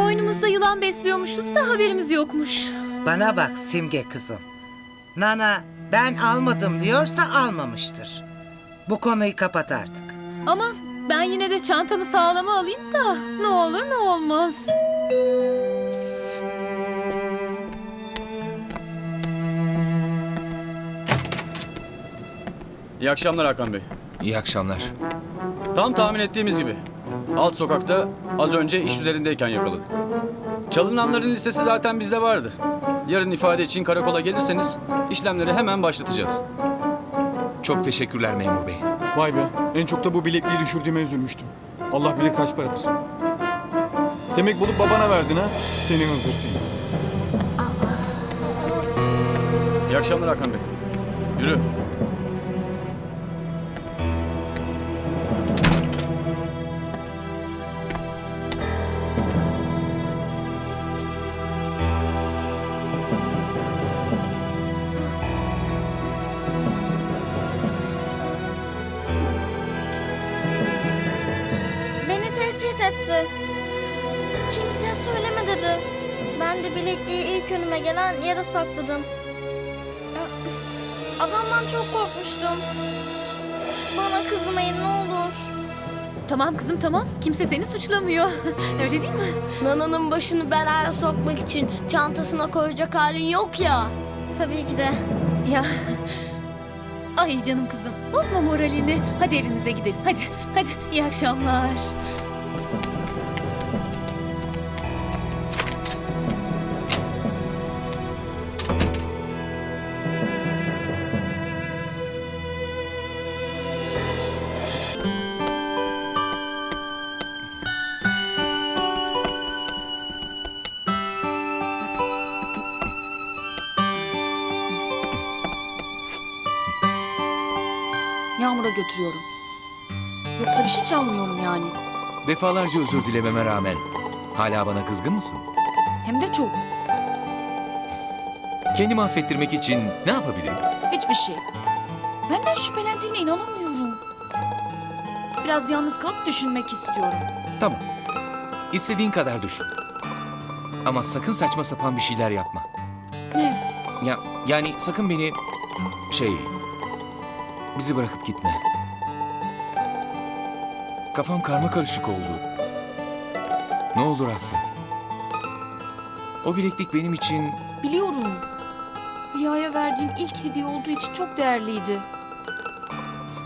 Havuzda yılan besliyormuşuz da haberimiz yokmuş. Bana bak Simge kızım. Nana ben almadım diyorsa almamıştır. Bu konuyu kapat artık. Ama ben yine de çantamı sağlama alayım da ne olur ne olmaz. İyi akşamlar Hakan Bey. İyi akşamlar. Tam tahmin ettiğimiz gibi. Alt sokakta az önce iş üzerindeyken yakaladık. Çalınanların listesi zaten bizde vardı. Yarın ifade için karakola gelirseniz işlemleri hemen başlatacağız. Çok teşekkürler memur bey. Vay be, en çok da bu bilekliği düşürdüğüme üzülmüştüm. Allah bilir kaç paradır. Demek bulup babana verdin ha? Senin hızır. İyi akşamlar Hakan Bey. Yürü. Etti. Kimseye söyleme dedi. Ben de bilekliği ilk önüme gelen yere sakladım. Adamdan çok korkmuştum. Bana kızmayın ne olur. Tamam kızım tamam. Kimse seni suçlamıyor. Öyle değil mi? Nana'nın başını belaya sokmak için çantasına koyacak halin yok ya. Tabii ki de. Ya. Ay canım kızım. Bozma moralini. Hadi evimize gidelim. Hadi. Hadi. İyi akşamlar. Yağmur'a götürüyorum. Yoksa bir şey çalmıyorum yani. Defalarca özür dilememe rağmen hala bana kızgın mısın? Hem de çok. Kendimi affettirmek için ne yapabilirim? Hiçbir şey. Benden şüphelendiğine inanamıyorum. Biraz yalnız kalıp düşünmek istiyorum. Tamam. İstediğin kadar düşün. Ama sakın saçma sapan bir şeyler yapma. Ne? Ya yani sakın beni şey bizi bırakıp gitme. Kafam karma karışık oldu. Ne olur affet. O bileklik benim için Biliyorum. Hülya'ya verdiğim ilk hediye olduğu için çok değerliydi.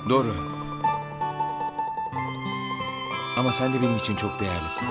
doğru. Ama sen de benim için çok değerlisin.